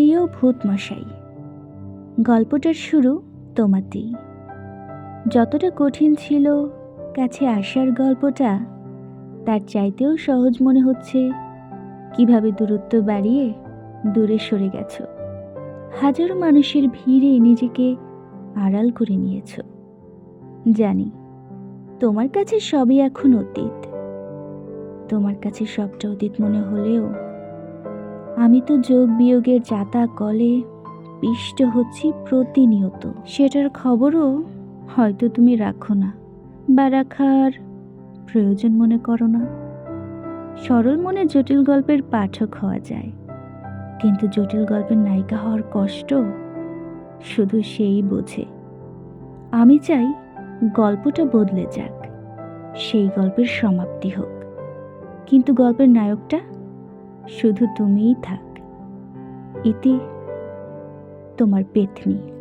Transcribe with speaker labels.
Speaker 1: প্রিয় ভূত মশাই গল্পটার শুরু তোমাতেই যতটা কঠিন ছিল কাছে আসার গল্পটা, তার চাইতেও সহজ মনে হচ্ছে কীভাবে দূরত্ব বাড়িয়ে দূরে সরে গেছো। হাজারো মানুষের ভিড়ে নিজেকে আড়াল করে নিয়েছ। জানি, তোমার কাছে সবই এখন অতীত। তোমার কাছে সবটা অতীত মনে হলেও আমি তো যোগ বিয়োগের যাতা কলে পিষ্ট হচ্ছি প্রতিনিয়ত। সেটার খবরও হয়তো তুমি রাখো না। বা রাখার প্রয়োজন মনে করো না। সরল মনে জটিল গল্পের পাঠক হওয়া যায়। কিন্তু জটিল গল্পের নায়িকা হওয়ার কষ্ট শুধু সেই বোঝে। আমি চাই গল্পটা বদলে যাক। সেই গল্পের সমাপ্তি হোক। কিন্তু গল্পের নায়কটা শুধু তুমিই থাক। ইতি তোমার পেতনি।